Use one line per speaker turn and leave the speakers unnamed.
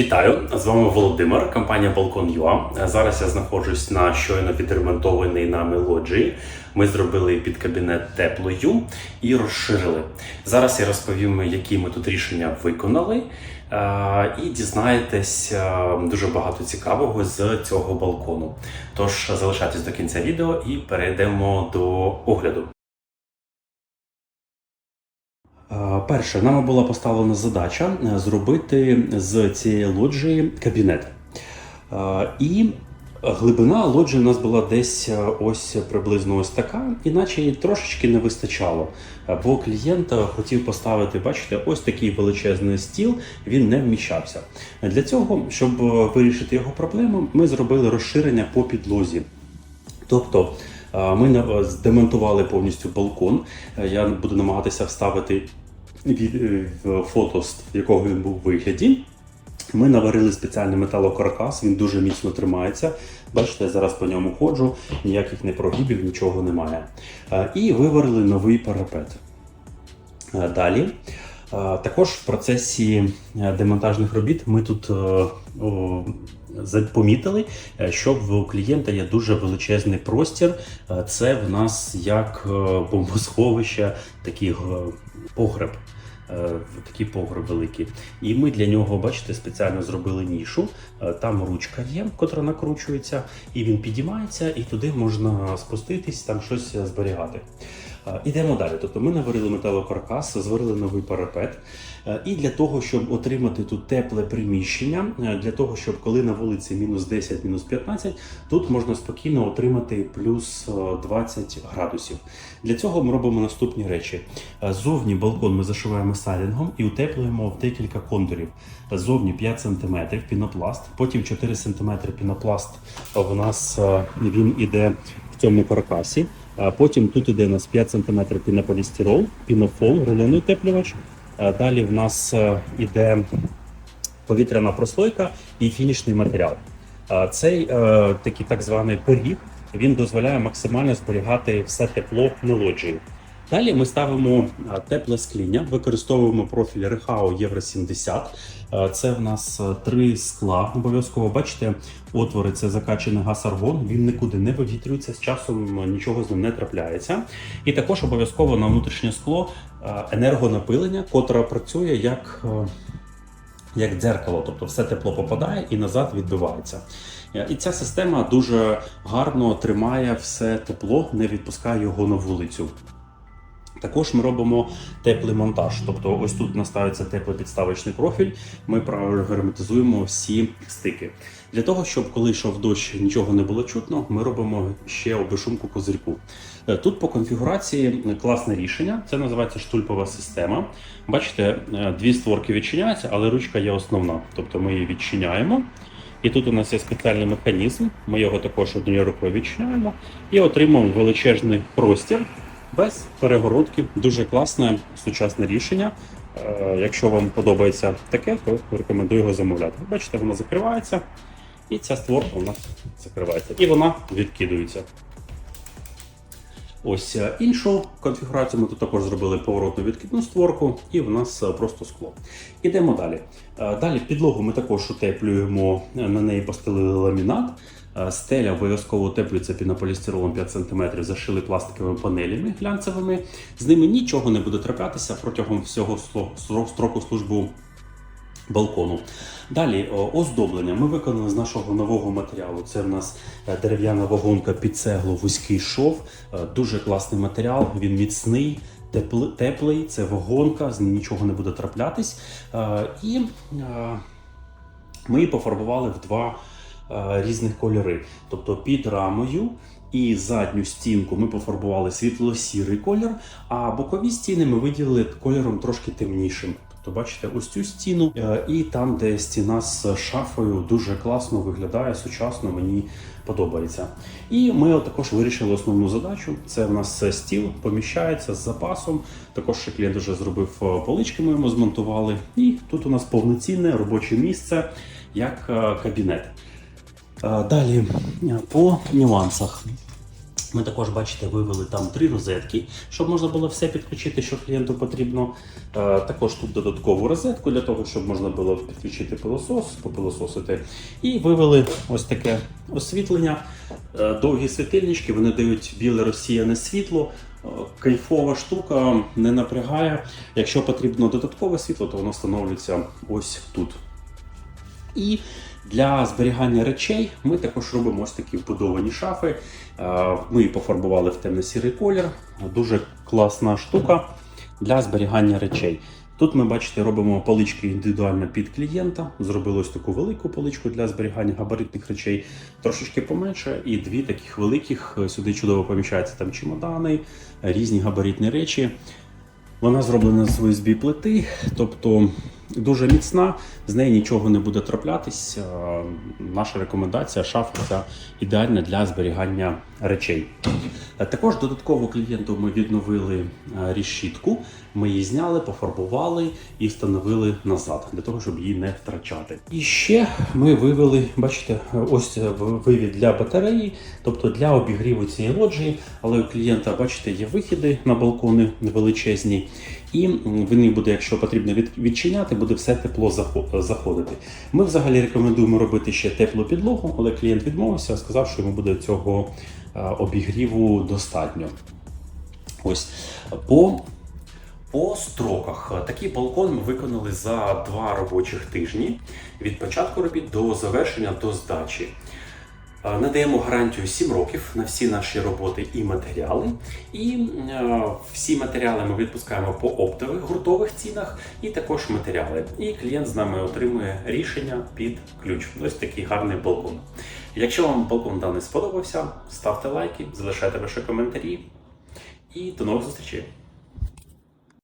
Вітаю! З вами Володимир, компанія Balkon.ua. Зараз я знаходжусь на щойно відремонтованій нами лоджії. Ми зробили під кабінет теплою і розширили. Зараз я розповім, які ми тут рішення виконали, і дізнаєтесь дуже багато цікавого з цього балкону. Тож залишайтесь до кінця відео і перейдемо до огляду. Е, Перше, нам була поставлена задача е, зробити з цієї лоджії кабінет. Е, І глибина лоджії у нас була десь ось приблизно ось така, іначе трошечки не вистачало. Бо клієнт хотів поставити, бачите, ось такий величезний стіл, він не вміщався. Для цього, щоб вирішити його проблему, ми зробили розширення по підлозі. Тобто ми здемонтували повністю балкон. Е, Я буду намагатися вставити е, фото, з якого він був вигляді. Ми наварили спеціальний металокаркас, він дуже міцно тримається. Бачите, я зараз по ньому ходжу, ніяких не прогибів, нічого немає. Е, І виварили новий парапет. Е, Далі. Також в процесі е, демонтажних робіт ми тут е, помітили, е, що в клієнта є дуже величезний простір. Це в нас як бомбосховище, такий погреб. Такий погреб великий. І ми для нього, бачите, спеціально зробили нішу. Там ручка є, котра накручується, і він підіймається, і туди можна спуститись, там щось зберігати. Е, Ідемо далі. Тобто ми наварили металокаркас, зварили новий парапет. Е, І для того, щоб отримати тут тепле приміщення, е, для того, щоб коли на вулиці мінус 10, мінус 15, тут можна спокійно отримати плюс е, 20 градусів. Для цього ми робимо наступні речі. Зовні балкон ми зашиваємо сайдингом і утеплюємо в декілька контурів. Зовні 5 см пінопласт, потім 4 см пінопласт. В нас він іде цьому каркасі. А Потім тут іде у нас 5 см пінополістирол, пінофол, рулонний утеплювач. Далі в нас е, іде повітряна прослойка і фінішний матеріал. Цей е, такий так званий пиріг він дозволяє максимально зберігати все тепло на лоджії. Далі ми ставимо е, тепле скління, використовуємо профіль Рехау Євро 70. Е, Це в нас е, три скла. Обов'язково бачите, отвори це закачаний газ аргон. Він нікуди не вивітрюється, з часом е, нічого з ним не трапляється. І також обов'язково на внутрішнє скло енергонапилення, котре працює як. як дзеркало, тобто все тепло попадає і назад відбивається. І ця система дуже гарно тримає все тепло, не відпускає його на вулицю. Також ми робимо теплий монтаж. Тобто, ось тут наставиться теплопідставочний профіль. Ми прогерметизуємо всі стики. Для того, щоб коли йшов дощ, нічого не було чутно, ми робимо ще обешумку козирьку. Е, Тут по конфігурації класне рішення. Це називається штульпова система. Бачите, е, дві створки відчиняються, але ручка є основна. Тобто ми її відчиняємо. І тут у нас є спеціальний механізм. Ми його також однією рукою відчиняємо і отримуємо величезний простір без перегородки. Дуже класне сучасне рішення. Е, Якщо вам подобається таке, то рекомендую його замовляти. Бачите, воно закривається, і ця створка у нас закривається. І вона відкидується. Ось е, іншу конфігурацію ми тут також зробили поворотну відкидну створку, і в нас е, просто скло. Ідемо далі. Далі підлогу ми також утеплюємо, на неї постелили ламінат. Е, Стеля обов'язково утеплюється пінополістиролом 5 см, зашили пластиковими панелями глянцевими. З ними нічого не буде траплятися протягом всього строку службу балкону. Далі оздоблення ми виконали з нашого нового матеріалу. Це в нас е, дерев'яна вагонка під цеглу, вузький шов. Е, Дуже класний матеріал, він міцний. Теплий, це вагонка, з ним нічого не буде траплятись. І ми її пофарбували в два різних кольори. Тобто під рамою і задню стінку ми пофарбували світло-сірий колір, а бокові стіни ми виділили кольором трошки темнішим. Тобто, бачите, ось цю стіну е, і там, де стіна з шафою, дуже класно виглядає, сучасно, мені подобається. І ми також вирішили основну задачу. Це в нас стіл поміщається з запасом. Також ще клієнт вже зробив е, полички, ми йому змонтували. І тут у нас повноцінне робоче місце як е, кабінет. Далі е, по нюансах. Ми також, бачите, вивели там три розетки, щоб можна було все підключити, що клієнту потрібно. Е, Також тут додаткову розетку для того, щоб можна було підключити пилосос, попилососити. І вивели ось таке освітлення. Е, Довгі світильнички, вони дають біле розсіяне світло. Кайфова штука, не напрягає. Якщо потрібно додаткове світло, то воно встановлюється ось тут. І для зберігання речей ми також робимо ось такі вбудовані шафи. Е, Ми їх пофарбували в темно-сірий колір. Дуже класна штука для зберігання речей. Тут ми бачите, робимо полички індивідуально під клієнта. Зробили ось таку велику поличку для зберігання габаритних речей, трошечки поменше, і дві таких великих. Сюди чудово поміщаються там чемодани, різні габаритні речі. Вона зроблена з USB плити, тобто дуже міцна, з неї нічого не буде траплятись. Е, Наша рекомендація шафка ідеальна для зберігання речей. Е, Також додатково клієнту ми відновили е, решітку. Ми її зняли, пофарбували і встановили назад для того, щоб її не втрачати. І ще ми вивели, бачите, ось вивід для батареї, тобто для обігріву цієї лоджії. Але у клієнта, бачите, є вихіди на балкони величезні, і він буде, якщо потрібно відчиняти, буде все тепло заходити. Ми взагалі рекомендуємо робити ще теплу підлогу, але клієнт відмовився, сказав, що йому буде цього е, обігріву достатньо. Ось по по строках такий балкон ми виконали за два робочих тижні від початку робіт до завершення до здачі. Е, Надаємо гарантію 7 років на всі наші роботи і матеріали. І е, всі матеріали ми відпускаємо по оптових гуртових цінах, і також матеріали. І клієнт з нами отримує рішення під ключ. Ось такий гарний балкон. Якщо вам балкон даний сподобався, ставте лайки, залишайте ваші коментарі. І до нових зустрічей!